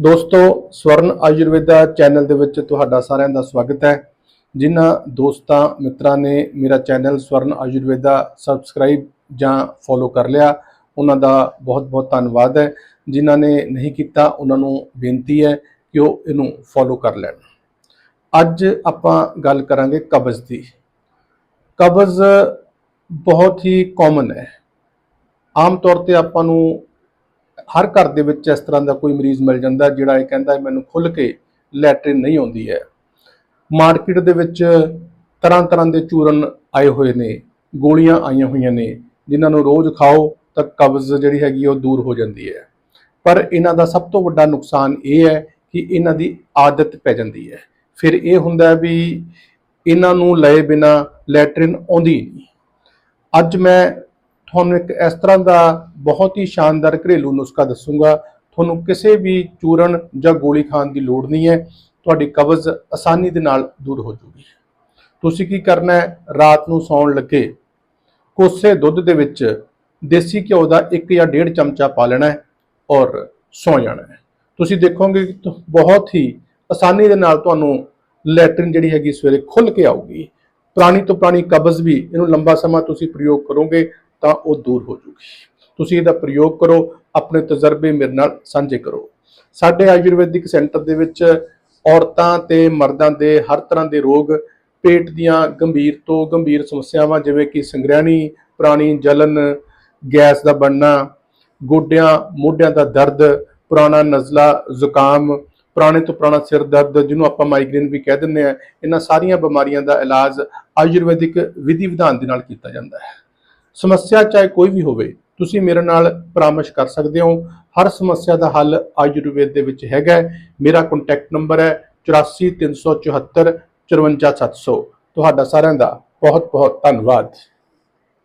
ਦੋਸਤੋ, ਸਵਰਨ ਆਯੁਰਵੇਦਾ ਚੈਨਲ ਦੇ ਵਿੱਚ ਤੁਹਾਡਾ ਸਾਰਿਆਂ ਦਾ ਸਵਾਗਤ ਹੈ। ਜਿਨ੍ਹਾਂ ਦੋਸਤਾਂ, ਮਿੱਤਰਾਂ ਨੇ ਮੇਰਾ ਚੈਨਲ ਸਵਰਨ ਆਯੁਰਵੇਦਾ ਸਬਸਕ੍ਰਾਈਬ ਜਾਂ ਫੋਲੋ ਕਰ ਲਿਆ, ਉਹਨਾਂ ਦਾ ਬਹੁਤ-ਬਹੁਤ ਧੰਨਵਾਦ ਹੈ। ਜਿਨ੍ਹਾਂ ਨੇ ਨਹੀਂ ਕੀਤਾ, ਉਹਨਾਂ ਨੂੰ ਬੇਨਤੀ ਹੈ ਕਿ ਉਹ ਇਹਨੂੰ ਫੋਲੋ ਕਰ ਲੈਣ। ਅੱਜ ਆਪਾਂ ਗੱਲ ਕਰਾਂਗੇ ਕਬਜ਼ ਦੀ। ਕਬਜ਼ ਬਹੁਤ ਹੀ ਕਾਮਨ ਹੈ। ਆਮ ਤੌਰ ਤੇ ਆਪਾਂ ਨੂੰ ਹਰ ਘਰ ਦੇ ਵਿੱਚ ਇਸ ਤਰ੍ਹਾਂ ਦਾ ਕੋਈ ਮਰੀਜ਼ ਮਿਲ ਜਾਂਦਾ ਜਿਹੜਾ ਇਹ ਕਹਿੰਦਾ ਮੈਨੂੰ ਖੁੱਲ ਕੇ ਲੈਟਰਿਨ ਨਹੀਂ ਆਉਂਦੀ ਹੈ। ਮਾਰਕੀਟ ਦੇ ਵਿੱਚ ਤਰ੍ਹਾਂ ਤਰ੍ਹਾਂ ਦੇ ਚੂਰਨ ਆਏ ਹੋਏ ਨੇ, ਗੋਲੀਆਂ ਆਈਆਂ ਹੋਈਆਂ ਨੇ, ਜਿਨ੍ਹਾਂ ਨੂੰ ਰੋਜ਼ ਖਾਓ ਤਾਂ ਕਬਜ਼ ਜਿਹੜੀ ਹੈਗੀ ਉਹ ਦੂਰ ਹੋ ਜਾਂਦੀ ਹੈ। ਪਰ ਇਹਨਾਂ ਦਾ ਸਭ ਤੋਂ ਵੱਡਾ ਨੁਕਸਾਨ ਇਹ ਹੈ ਕਿ ਇਹਨਾਂ ਦੀ ਆਦਤ ਪੈ ਜਾਂਦੀ ਹੈ। ਫਿਰ ਇਹ ਹੁੰਦਾ ਵੀ ਇਹਨਾਂ ਨੂੰ ਲਏ ਬਿਨਾ ਲੈਟਰਿਨ ਆਉਂਦੀ ਨਹੀਂ। ਅੱਜ ਮੈਂ ਤੁਹਾਨੂੰ ਇੱਕ ਇਸ ਤਰ੍ਹਾਂ ਦਾ ਬਹੁਤ ਹੀ ਸ਼ਾਨਦਾਰ ਘਰੇਲੂ ਨੁਸਖਾ ਦੱਸੂਗਾ। ਤੁਹਾਨੂੰ ਕਿਸੇ ਵੀ ਚੂਰਨ ਜਾਂ ਗੋਲੀ ਖਾਣ ਦੀ ਲੋੜ ਨਹੀਂ ਹੈ। ਤੁਹਾਡੀ ਕਬਜ਼ ਆਸਾਨੀ ਦੇ ਨਾਲ ਦੂਰ ਹੋ ਜੂਗੀ। ਤੁਸੀਂ ਕੀ ਕਰਨਾ ਹੈ? ਰਾਤ ਨੂੰ ਸੌਣ ਲੱਗੇ। ਕੋਸੇ ਦੁੱਧ ਦੇ ਵਿੱਚ ਦੇਸੀ ਘਿਓ ਦਾ 1 ਜਾਂ 1.5 ਚਮਚਾ ਪਾ ਲੈਣਾ ਹੈ ਔਰ ਸੌ ਜਾਣਾ ਹੈ। ਤੁਸੀਂ ਦੇਖੋਗੇ ਬਹੁਤ ਹੀ ਆਸਾਨੀ ਦੇ ਨਾਲ ਤੁਹਾਨੂੰ ਲੈਟਰਨ ਜਿਹੜੀ ਹੈਗੀ ਸਵੇਰੇ ਖੁੱਲ ਕੇ ਆਊਗੀ। ਪੁਰਾਣੀ ਤੋਂ ਪੁਰਾਣੀ ਕਬਜ਼ ਵੀ ਇਹਨੂੰ ਲੰਬਾ ਸਮਾਂ ਤੁਸੀਂ ਪ੍ਰਯੋਗ ਕਰੋਗੇ। ਤਾਂ ਉਹ ਦੂਰ ਹੋ ਜੂਗੀ। ਤੁਸੀਂ ਇਹਦਾ ਪ੍ਰਯੋਗ ਕਰੋ, ਆਪਣੇ ਤਜਰਬੇ ਮੇਰੇ ਨਾਲ ਸਾਂਝੇ ਕਰੋ। ਸਾਡੇ ਆਯੁਰਵੈਦਿਕ ਸੈਂਟਰ ਦੇ ਵਿੱਚ ਔਰਤਾਂ ਤੇ ਮਰਦਾਂ ਦੇ ਹਰ ਤਰ੍ਹਾਂ ਦੇ ਰੋਗ, ਪੇਟ ਦੀਆਂ ਗੰਭੀਰ ਤੋਂ ਗੰਭੀਰ ਸਮੱਸਿਆਵਾਂ ਜਿਵੇਂ ਕਿ ਸੰਗ੍ਰਹਿਣੀ, ਪੁਰਾਣੀ ਜਲਨ, ਗੈਸ ਦਾ ਬਣਨਾ, ਗੋਡਿਆਂ, ਮੋਢਿਆਂ ਦਾ ਦਰਦ, ਪੁਰਾਣਾ ਨਜ਼ਲਾ, ਜ਼ੁਕਾਮ, ਪੁਰਾਣੇ ਤੋਂ ਪੁਰਾਣਾ ਸਿਰ ਦਰਦ ਜਿਹਨੂੰ ਆਪਾਂ ਮਾਈਗ੍ਰੇਨ ਵੀ ਕਹਿ ਦਿੰਦੇ ਆ ਇਹਨਾਂ ਸਾਰੀਆਂ ਬਿਮਾਰੀਆਂ ਦਾ ਇਲਾਜ ਆਯੁਰਵੈਦਿਕ ਵਿਧੀ ਵਿਧਾਨ ਦੇ ਨਾਲ ਕੀਤਾ ਜਾਂਦਾ ਹੈ। ਸਮੱਸਿਆ ਚਾਹੇ ਕੋਈ ਵੀ ਹੋਵੇ, ਤੁਸੀਂ ਮੇਰੇ ਨਾਲ ਪਰਾਮਰਸ਼ ਕਰ ਸਕਦੇ ਹੋ। ਹਰ ਸਮੱਸਿਆ ਦਾ ਹੱਲ ਆਯੁਰਵੇਦ ਦੇ ਵਿੱਚ ਹੈਗਾ ਮੇਰਾ ਕੰਟੈਕਟ ਨੰਬਰ ਹੈ 84374 54700 ਤੁਹਾਡਾ ਸਾਰਿਆਂ ਦਾ ਬਹੁਤ ਬਹੁਤ ਧੰਨਵਾਦ।